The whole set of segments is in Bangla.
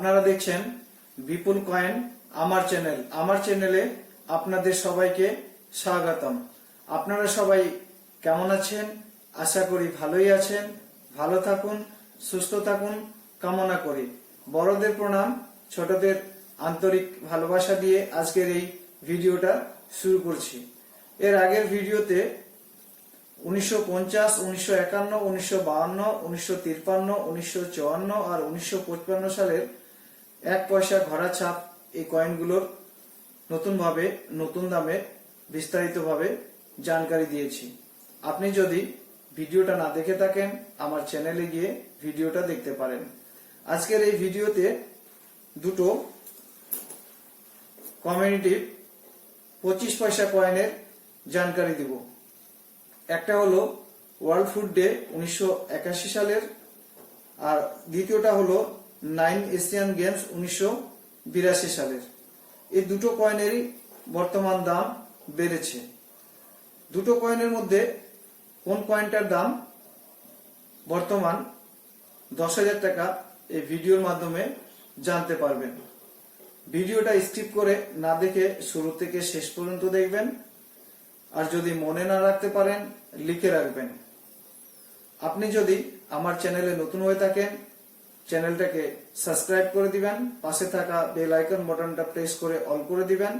আপনারা দেখছেন বিপুল কয়েন, আমার চ্যানেল। আমার চ্যানেলে আপনাদের সবাইকে স্বাগতম। আপনারা সবাই কেমন আছেন? আশা করি ভালোই আছেন। ভালো থাকুন, সুস্থ থাকুন, কামনা করি। বড়দের প্রণাম, ছোটদের আন্তরিক ভালোবাসা দিয়ে আজকের এই ভিডিওটা শুরু করছি। এর আগের ভিডিওতে উনিশশো পঞ্চাশ, উনিশশো একান্ন, উনিশশো বাহান্ন, উনিশশো তিপ্পান্ন উনিশশো চুয়ান্ন আর উনিশশো পঁচপান্ন সালের এক পয়সা ঘোড়া ছাপ এই কয়েনগুলোর নতুনভাবে, নতুন দামে, বিস্তারিতভাবে জানকারি দিয়েছি। আপনি যদি ভিডিওটা না দেখে থাকেন, আমার চ্যানেলে গিয়ে ভিডিওটা দেখতে পারেন। আজকের এই ভিডিওতে দুটো কমিউনিটি পঁচিশ পয়সা কয়েনের জানকারি দিব। একটা হলো ওয়ার্ল্ড ফুড ডে উনিশশো একাশি সালের, আর দ্বিতীয়টা হলো নাইন এশিয়ান গেমস উনিশশো বিরাশি সালের। এই দুটো কয়েনেরই বর্তমান দাম বেড়েছে। দুটো কয়েনের মধ্যে কোন কয়েনটার দাম বর্তমান দশ হাজার টাকা, এই ভিডিওর মাধ্যমে জানতে পারবেন। ভিডিওটা স্কিপ করে না দেখে শুরু থেকে শেষ পর্যন্ত দেখবেন। আর যদি মনে না রাখতে পারেন, লিখে রাখবেন। আপনি যদি আমার চ্যানেলে নতুন হয়ে থাকেন চ্যানেলটাকে সাবস্ক্রাইব করে দিবেন, পাশে থাকা বেল আইকন বাটনটা প্রেস করে অল করে দিবেন।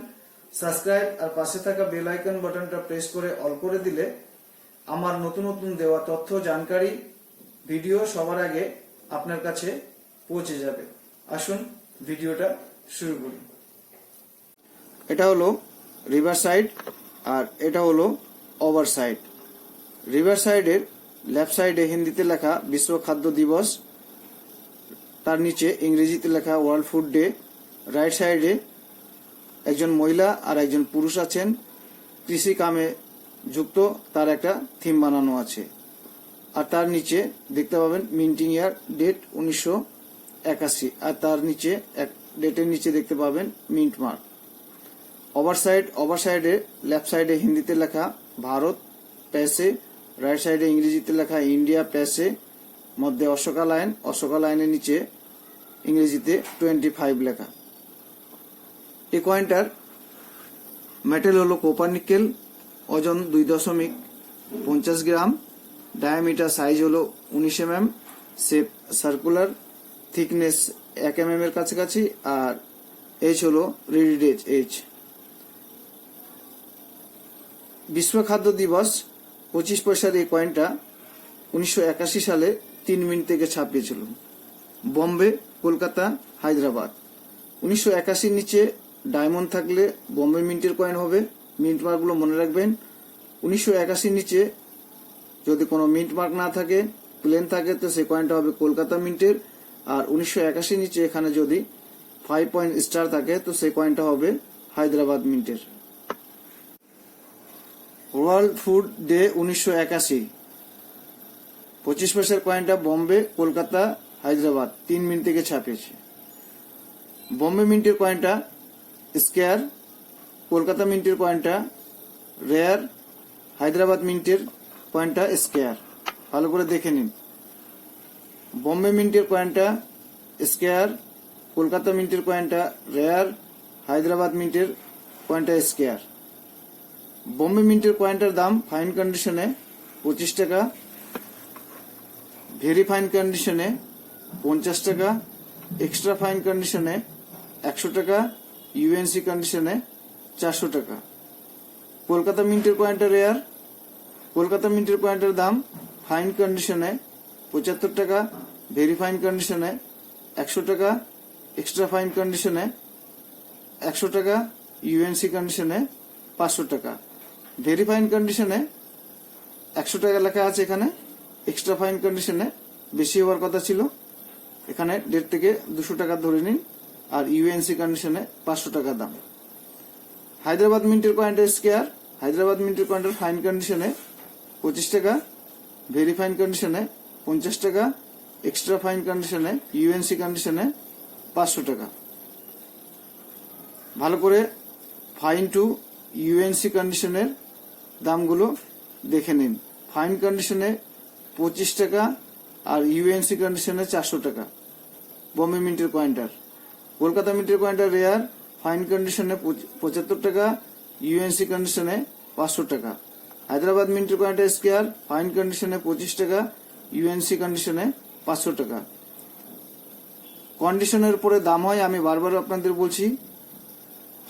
সাবস্ক্রাইব আর পাশে থাকা বেল আইকন বাটনটা প্রেস করে অল করে দিলে আমার নতুন নতুন দেওয়া তথ্য, জানকারি, ভিডিও সবার আগে আপনার কাছে পৌঁছে যাবে। আসুন ভিডিওটা শুরু করি। এটা হলো রিভার সাইড আর এটা হলো ওভার সাইড রিভার সাইডের লেফট সাইডে হিন্দিতে লেখা বিশ্ব খাদ্য দিবস তার নিচে ইংরেজিতে লেখা ওয়ার্ল্ড ফুড ডে, রাইট সাইডে একজন মহিলা আর একজন পুরুষ আছেন। কৃষি কামে যুক্ত, তার একটা থিম বানানো আছে। আর তার নিচে দেখতে পাবেন মিন্টিং ইয়ার ডেট উনিশশো একাশি। আর তার নিচে এক ডেটের নিচে দেখতে পাবেন mint mark. Over side, over সাইডে, লেফট সাইডে হিন্দিতে লেখা ভারত প্যাসে, রাইট সাইডে ইংরেজিতে লেখা ইন্ডিয়া প্যাসে মধ্যে অশোকা লাইন, অশোকা লাইনের নিচে ইংরেজিতে টোয়েন্টি ফাইভ লেখা। এই কয়েনটার মেটেল হলো কোপার নিকেল ওজন দুই দশমিক পঞ্চাশ গ্রাম ডায়ামিটার সাইজ হলো উনিশ M M shape circular thickness এক এম এম এর কাছাকাছি, আর এইচ হলো রিডিডেজ এইচ বিশ্ব খাদ্য দিবস পঁচিশ পয়সার এই কয়েনটা উনিশশো একাশি সালে তিন মিনিট থেকে ছাপিয়েছিল। বম্বে, কলকাতা, হায়দ্রাবাদ। উনিশশো একাশির নিচে ডায়মন্ড থাকলে বম্বে মিন্টের কয়েন হবে। মিন্ট মার্কগুলো মনে রাখবেন। উনিশশো একাশির নিচে যদি কোনো মিন্ট মার্ক না থাকে, প্লেন থাকে, তো সেই কয়েনটা হবে কলকাতা মিন্টের। আর উনিশশো একাশির নিচে এখানে যদি ফাইভ পয়েন্ট স্টার থাকে, তো সেই কয়েনটা হবে হায়দ্রাবাদ মিন্টের। ওয়ার্ল্ড ফুড ডে উনিশশো একাশি। পঁচিশ পয়সার কয়েনটা বম্বে, কলকাতা, হায়দ্রাবাদ, তিন মিনিট থেকে ছাপিয়েছে। বম্বে মিন্টের কয়েনটা, স্কেয়ার, কলকাতা মিন্টের কয়েনটা, রেয়ার, হায়দ্রাবাদ মিন্টের কয়েনটা, স্কেয়ার। ভালো করে দেখে নিন। বম্বে মিন্টের কয়েনটা, স্কেয়ার, কলকাতা মিন্টের কয়েনটা, রেয়ার, হায়দ্রাবাদ মিন্টের কয়েনটা, স্কেয়ার। বোম্বে মিন্টের কয়েনটার দাম ফাইন কন্ডিশনে পঁচিশ টাকা ভেরি ফাইন কন্ডিশনে পঞ্চাশ টাকা, এক্সট্রা ফাইন কন্ডিশনে একশো টাকা, ইউএনসি কন্ডিশনে চারশো টাকা। কলকাতা মিন্টের কয়েনটা এয়ার, কলকাতা মিন্টের কয়েনটার দাম ফাইন কন্ডিশনে পঁচাত্তর টাকা, ভেরি ফাইন কন্ডিশনে একশো টাকা, এক্সট্রা ফাইন কন্ডিশনে একশো টাকা, ইউএনসি কন্ডিশনে পাঁচশো টাকা। ভেরি ফাইন কন্ডিশনে একশো টাকা লেখা আছে এখানে। এক্সট্রা ফাইন কন্ডিশনে বেশি হওয়ার কথা ছিল। এখানে দেড় থেকে দুশো টাকা ধরে নিন, আর ইউএনসি কন্ডিশনে পাঁচশো টাকা দাম। হায়দ্রাবাদ মিন্টের কয়েন্টার স্কেয়ার, হায়দ্রাবাদ মিন্টের কয়েন্টার ফাইন কন্ডিশনে পঁচিশ টাকা, ভেরি ফাইন কন্ডিশনে পঞ্চাশ টাকা এক্সট্রা ফাইন কন্ডিশনে ইউএনসি কন্ডিশনে পাঁচশো টাকা। ভালো করে ফাইন টু ইউএনসি কন্ডিশনের দামগুলো দেখে নিন। ফাইন কন্ডিশনে পঁচিশ টাকা আর ইউএনসি কন্ডিশনে চারশো টাকা। বম্বে মিন্টের কয়েন্টার কলকাতা মিন্টের কয়েনটা রেয়ার ফাইন কন্ডিশনে পঁচাত্তর টাকা ইউএনসি কন্ডিশনে পাঁচশো টাকা। হায়দ্রাবাদ মিন্টের কয়েনটা স্কেয়ার ফাইন কন্ডিশনে পঁচিশ টাকা ইউএনসি কন্ডিশনে পাঁচশো টাকা। কন্ডিশনের উপরে দাম হয়, আমি বারবার আপনাদের বলছি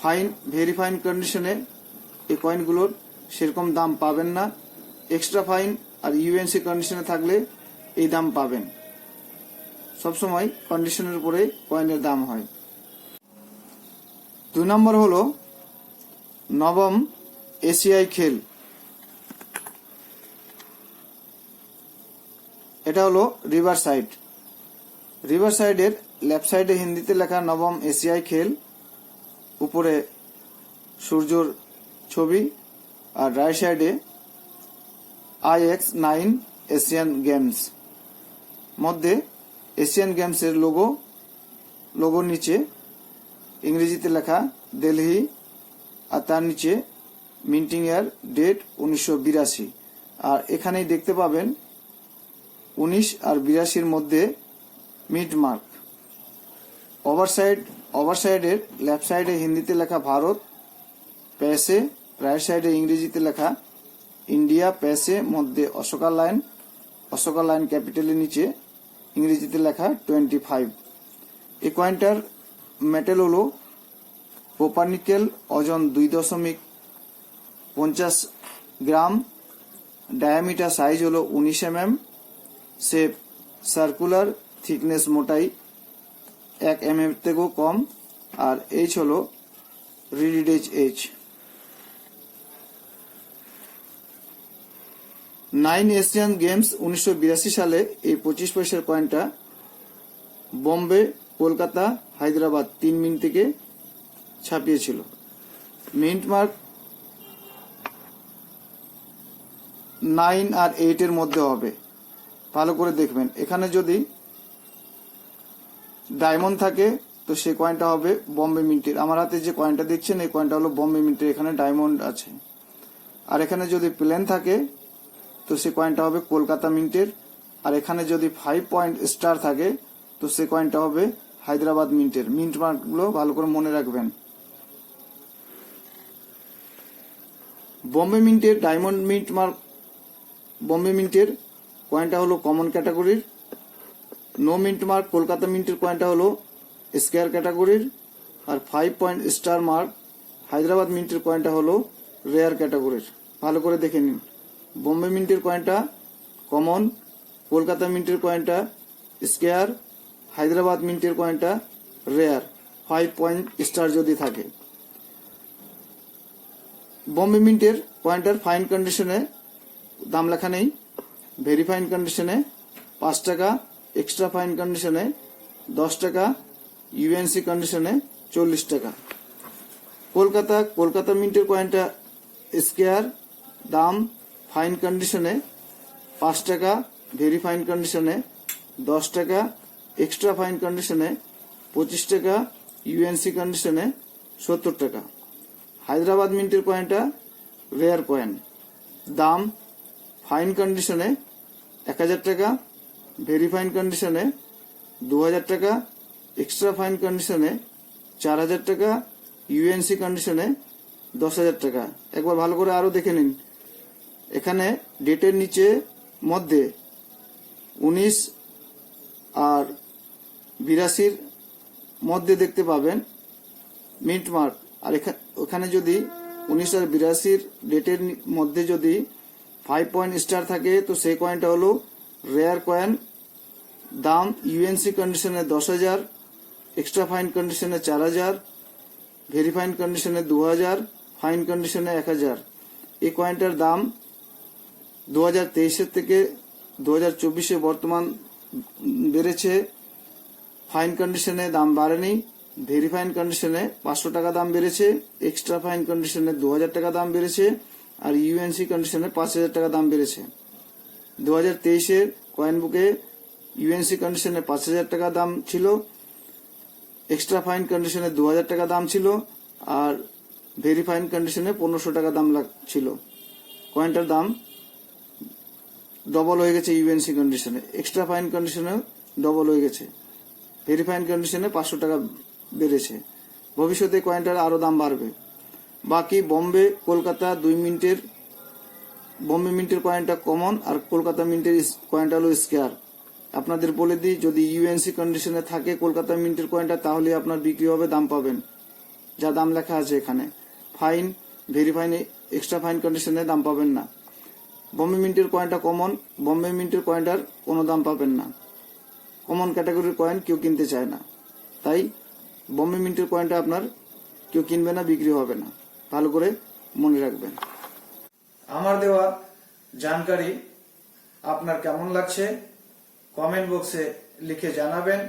ফাইন ভেরি ফাইন কন্ডিশনে এই কয়েনগুলোর সেরকম দাম পাবেন না। এক্সট্রা ফাইন আর ইউএনসি কন্ডিশনে থাকলে এই দাম পাবেন। সবসময় কন্ডিশনের উপরে কয়েনের দাম হয়। দুই নম্বর হলো নবম এশিয়াই খেল। এটা হলো রিভার সাইড রিভার সাইডের লেফট সাইডে হিন্দিতে লেখা নবম এশিয়াই খেল। উপরে সূর্যর ছবি আর রাইট সাইডে I X nine Asian games. মধ্যে এশিয়ান গেমসের লোগো লোগোর নিচে ইংরেজিতে লেখা দিল্লি আর তার নিচে মিন্টিং এর ডেট উনিশশো বিরাশি। আর এখানেই দেখতে পাবেন উনিশ আর বিরাশির মধ্যে মিড মার্ক। ওভারসাইড, ওভারসাইডের লেফট সাইডে হিন্দিতে লেখা ভারত, প্যাসে, রাইট সাইডে ইংরেজিতে লেখা ইন্ডিয়া প্যাসে মধ্যে অশোকা লাইন অশোকা লাইন ক্যাপিটালের নিচে, ইংরেজিতে লেখা টোয়েন্টি ফাইভ এই কয়েনটার মেটেল হলো কোপারনিকেল ওজন দুই দশমিক পঞ্চাশ গ্রাম, ডায়ামিটার সাইজ হলো উনিশ M M shape circular, thickness মোটাই এক এম থেকেও কম, আর এইচ হলো রিলিডেজ এইচ। নাইন এশিয়ান গেমস উনিশশো বিরাশি সালে এই পঁচিশ পয়সার কয়েনটা বম্বে, কলকাতা, হায়দ্রাবাদ তিন মিনিট থেকে ছাপিয়েছিল। মিন্ট মার্ক নাইন আর এইটের মধ্যে হবে। ভালো করে দেখবেন। এখানে যদি ডায়মন্ড থাকে, তো সেই কয়েনটা হবে বম্বে মিন্টের। আমার হাতে যে কয়েনটা দেখছেন, এই কয়েনটা হলো বম্বে মিন্টের। এখানে ডায়মন্ড আছে। আর এখানে যদি প্লেন থাকে তো সেই কয়েনটা হবে কলকাতা মিন্টের আর এখানে যদি ফাইভ পয়েন্ট স্টার থাকে, তো সেই কয়েনটা হবে হায়দ্রাবাদ মিন্টের মিন্ট মার্কগুলো ভালো করে মনে রাখবেন। বম্বে মিন্টের ডায়মন্ড মিন্ট মার্ক বম্বে মিন্টের কয়েনটা হলো কমন ক্যাটাগরির নো মিন্ট মার্ক কলকাতা মিন্টের কয়েনটা হলো স্কোয়ার ক্যাটাগরির আর five point star mark Hyderabad মিন্টের কয়েনটা হলো রেয়ার ক্যাটাগরির ভালো করে দেখে নিন। বোম্বে মিন্টের কয়েনটা, কমন, কলকাতা মিন্টের কয়েনটা, স্কোয়ার, হায়দ্রাবাদ মিন্টের কয়েনটা, রেয়ার, ফাইভ পয়েন্ট স্টার যদি থাকে। বোম্বে মিন্টের কয়েনটার ফাইন কন্ডিশনে দাম লেখা নেই, ভেরি ফাইন কন্ডিশনে পাঁচ টাকা, এক্সট্রা ফাইন কন্ডিশনে দশ টাকা, ইউএনসি কন্ডিশনে চল্লিশ টাকা। কলকাতা কলকাতা মিন্টের কয়েনটা স্কেয়ার, দাম ফাইন কন্ডিশনে পাঁচ টাকা, ভেরি ফাইন কন্ডিশনে দশ টাকা, এক্সট্রা ফাইন কন্ডিশনে পঁচিশ টাকা, ইউএনসি কন্ডিশনে সত্তর টাকা। হায়দ্রাবাদ মিন্টের কয়েনটা রেয়ার কয়েন দাম ফাইন কন্ডিশনে এক হাজার টাকা, ভেরি ফাইন কন্ডিশনে দু হাজার টাকা, এক্সট্রা ফাইন কন্ডিশনে চার হাজার টাকা, ইউএনসি কন্ডিশনে দশ হাজার টাকা। একবার ভালো করে আরও দেখে নিন। এখানে ডেটের নিচে মধ্যে উনিশ আর বিরাশির মধ্যে দেখতে পাবেন, মিন্ট মার্ক। আর ওখানে যদি উনিশ আর বিরাশির ডেটের মধ্যে যদি ফাইভ পয়েন্ট স্টার থাকে, তো সেই কয়েনটা হলো রেয়ার কয়েন। দাম ইউএনসি কন্ডিশনে দশ হাজার, এক্সট্রা ফাইন কন্ডিশনে চার হাজার, ভেরিফাইন কন্ডিশনে দু হাজার, ফাইন কন্ডিশনে এক হাজার। এই কয়েনটার দাম দু হাজার তেইশের থেকে দু হাজার চব্বিশে বর্তমান বেড়েছে। ফাইন কন্ডিশনে দাম বাড়েনি। ভেরি ফাইন কন্ডিশনে পাঁচশো টাকা দাম বেড়েছে। এক্সট্রা ফাইন কন্ডিশনে দু হাজার টাকা দাম বেড়েছে। আর ইউএনসি কন্ডিশনে পাঁচ হাজার টাকা দাম বেড়েছে। দু হাজার তেইশের কয়েন বুকে ইউএনসি কন্ডিশনে পাঁচ হাজার টাকা দাম ছিল। এক্সট্রা ফাইন কন্ডিশনে দু হাজার টাকা দাম ছিল। আর ভেরি ফাইন কন্ডিশনে পনেরোশো টাকা দাম ছিল কয়েনটার দাম ডবল হয়ে গেছে ইউএনসি কন্ডিশনে এক্সট্রা ফাইন কন্ডিশনে ডবল হয়ে গেছে। ভেরি ফাইন কন্ডিশনে পাঁচশো টাকা বেড়েছে। ভবিষ্যতে কয়েনটার আরও দাম বাড়বে। বাকি বম্বে, কলকাতা দুই মিনিটের, বম্বে মিন্টের কয়েনটা কমন আর কলকাতা মিন্টের কয়েনটা হলো স্কেয়ার আপনাদের বলে দিই, যদি ইউএনসি কন্ডিশনে থাকে কলকাতা মিন্টের কয়েনটা তাহলে আপনার বিক্রি হবে, দাম পাবেন। যা দাম লেখা আছে এখানে। Fine very fine extra fine কন্ডিশনে দাম পাবেন না। বম্বে মিন্টের কয়েনটা কমন বম্বে মিন্টের কয়েনটার কোনো দাম পাবেন না। কমন ক্যাটাগরির কয়েন কেউ কিনতে চায় না। তাই বম্বে মিন্টের কয়েনটা আপনার কেউ কিনবে না, বিক্রি হবে না। ভালো করে মনে রাখবেন। আমার দেওয়া জানকারি আপনার কেমন লাগছে? কমেন্ট বক্সে লিখে জানাবেন।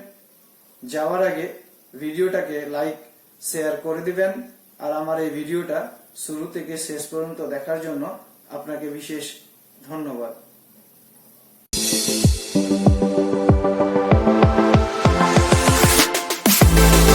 যাওয়ার আগে ভিডিওটাকে লাইক শেয়ার করে দিবেন। আর আমার এই ভিডিওটা শুরু থেকে শেষ পর্যন্ত দেখার জন্য আপনাকে বিশেষ ধন্যবাদ।